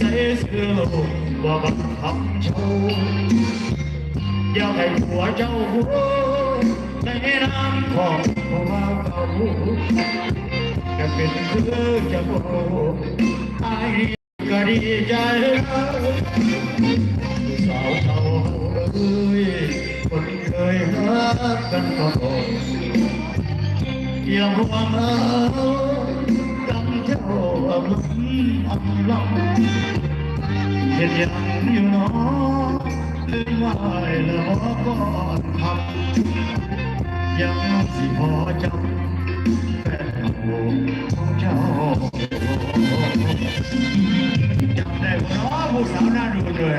ใส่เสื้อโลกว่าบังคับโชว์อย่าให้ผัวเจ้าหัวในน้ำของพ่อว่าเก่าจะเป็นคื อจะโบไอ้ก็ดีใจสาวเก่าเอ้ยคนเคยรักกันก็พอยังเอาดำเท่อำลำอำลำเห็นยังอยู่หนอเลยไม่ละหอก่อนทำยังสิพอจำแฟนของเจ้าจำได้บ่เนาะผู้สาวน่าดูเลย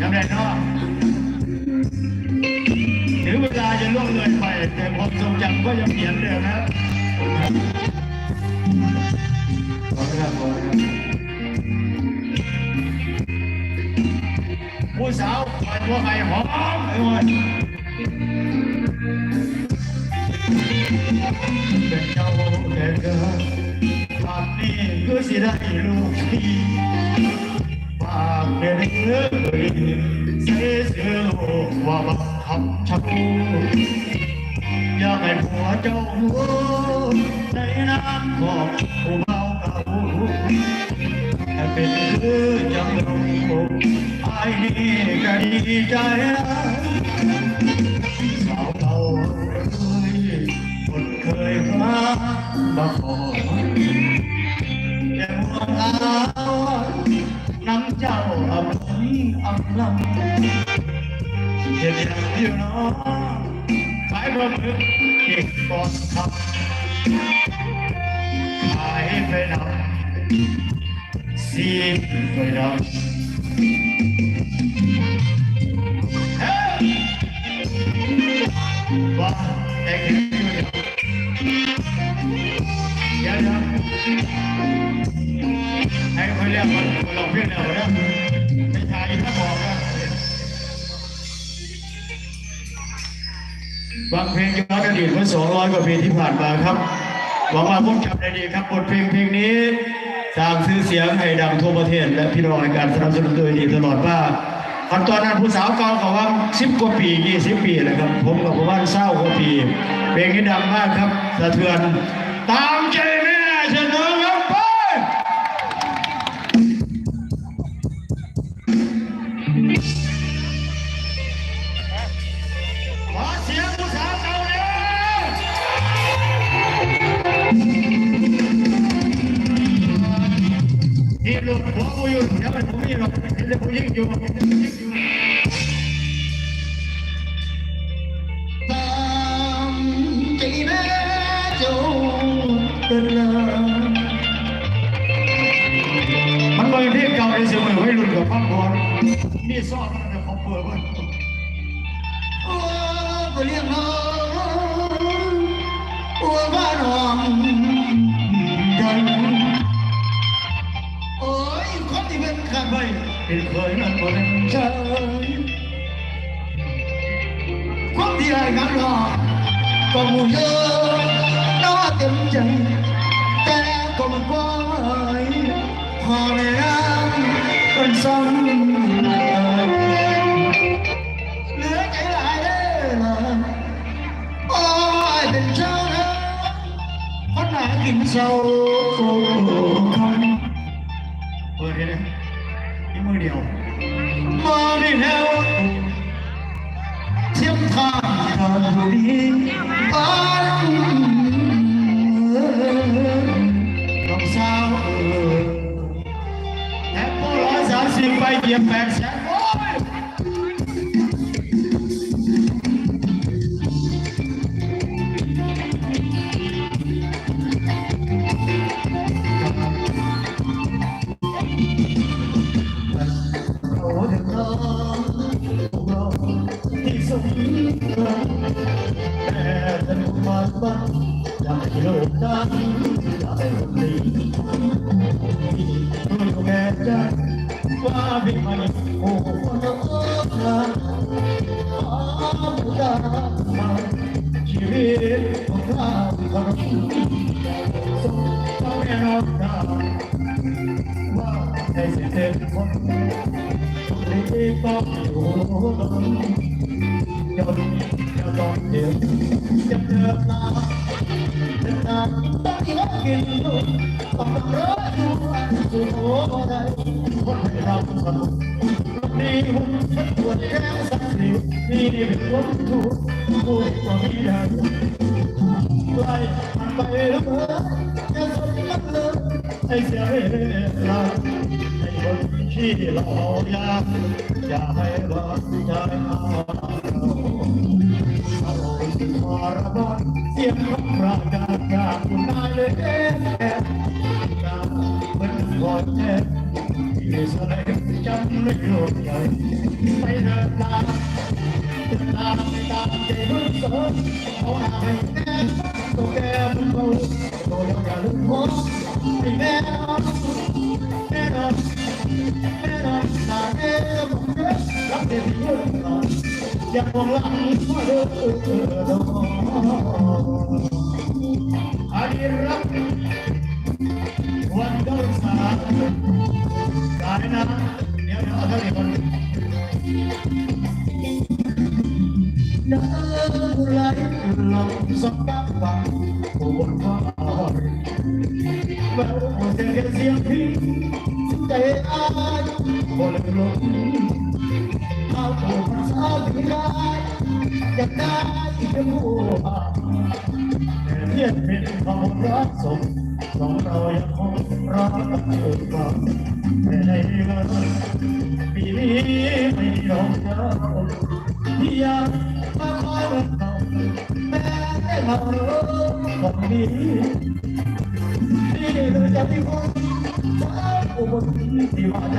จำได้เนาะถึงเวลาจะล่วงเลยไปแต่ความทรงจำก็ยังเหมือนเดิมนะ ขอบคุณครับขอบคุณครับผู้สาวปล่อยตัวไก่หอมไปหมด เป็นเจ้าแต่เกิดภาพนี้คือสิได้ลูกที่ฝากเดินรื่อยเสียเสือโลกว่าบังคับชักอยากให้ผัวเจ้าหัวในน้ำของผู้เบาเก่าแต่เป็นคือจังลงไอ้นี่ก็ดีใจสาวเก่าเคยคนเคยรักมาขอแต่ห่วงเอาน้ำเจ้าอำลำอำลำเห็นอย่างอยู่เนาะขายบะหมี่เด็กก่อนทำ ขายไปนำซีไปนำเฮ้ยว่าแต่งอยู่เดี๋ยวเดี๋ยวให้คนเรียกคนคนลองเพี้ยนเอาเนอะไม่ใช่ถ้าบอกนะบางเพลงย้อนอดีตเมื่อ200 กว่าปีที่ผ่านมาครับ หวังว่าผมจำได้ดีครับบทเพลงเพลงนี้สร้างชื่อเสียงให้ดังทั่วประเทศ และพี่น้องในการสนับสนุนโดยดีตลอดว่าขันตอนนั้นผู้สาวเก่าเขาว่าสิบกว่าปีนี่สิบปีนะครับ ผมกับผมว่าเศร้ากว่าปี เพลงนี้ดังมากครับสะเทือนตามใจ ที่ลูกหัวกูอยู่เดี๋ยวมันผมมีหรอกเดี๋ยวผมยิงอยู่ผมยิงอยู่ตามใจแม่เจ้าเดินลามันเป็นเพลงเก่าในสมัยวัยรุ่นกับพังพรนี่ซ่อนมันแต่ผมเปิดมันโอ้ก็เรียกน้อง ยคนที่เป็นข้าไปเป็นเคยนั้นบ่เป็นใจคนที่ได้กันรอก็มูเยอะ น้อเต็มใจแต่ก็มันกว้างพอในน้ำเป็ สมแต่จะถูกมาบ้าอยากให้โลกดังอยากให้คนดีด้แม่ใจว่าไม่ไม่โอ้โหน้องนะผู้ดาชีวิตของเราคนสมต้องแน่นอนว่าให้เสร็จเต็มคนที่ต้องอยู่ ยนจะต้องเดี๋ยวจะเจอหน้าจะนานต้องกินกินต้องรักอยู่สุโขทัยคนให้เราสนุกนี่หุ่นฉันปวดแค่สักสิวนี่เป็นคนถูกพูดว่าไม่ได้ไล่มันไปแล้วเมื่อจะสนมันเลยไอ้เสียเวลาไอ้คนที่หลอกยาอย่าให้ร้อนใจเอาเอา สิ่งทรมานเสียงของพระการจากคุณนายเลยเอ๊ะการเป็นคอยแท้ที่แสดงจำไม่รู้ใจไปเดินทางตามไปตามใจรุ่นเสริมเอาหน้าให้แน่ตัวแกมันเบาตัวยังอย่าลืมหัวให้แน่นอนแน่นอนแน่นอนหน้าแน่บอกเด้อรักเด็กที่ยืนนอนอ ย่ามองหลังว่าเด้อเด้ออันนี้รักวันเดินสากายนะเดี๋ยวเดี๋ยวเอาเท่านี้ก่อนเดินไหลลงสักปักปักปวดฟ้าแววเสียงเสียงพี่ใจอายบนลมเอาตัวภา ษาที่ได้อยากได้เป็นหัวแต่เพียงเป็นความรักสมสองเรายังคงรักเธอยู่ก่อนแต่ในเมื่อปีนี้ไม่ยอมเจ้าอยากมาคอยรักเราแม้แต่เรารู้คนนี้ที่เราจะมีคนเจ้าอุบลที่ว่าใจ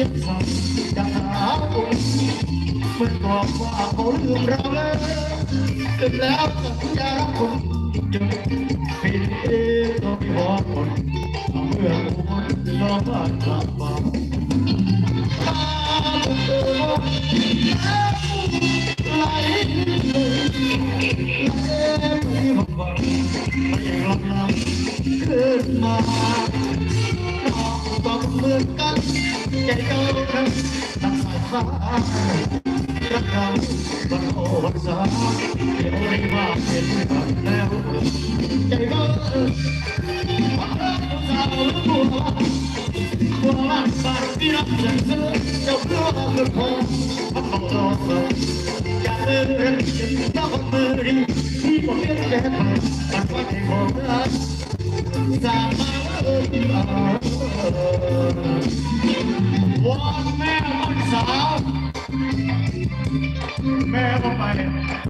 มันเสียงสั่นดังหาอุ่นมันบอกว่าเขาลืมเราแล้วลืมแล้วสัญญาคนจนผิดเองก็ไม่บอกคนเมื่อคนรอบ้านกลับมาไม่ยอมนำขึ้นมา ต้องเหมือนกันใจเจ้าทั้งทั้งสายฟ้ารักเราบังโอบังสาเดี๋ยวได้ว่าเป็นกันแล้วใจก็บังรักสาวบัวบัวรักสายที่รักฉันเสือเจ้าเพื่อเพื่องพักเอารอเธออย่าเลิกเรื่องฉันต้องมือดีที่ผมเรียกแกเธอมันว่าให้ผมารัก วอนแม่วันสาว แม่ก็ไป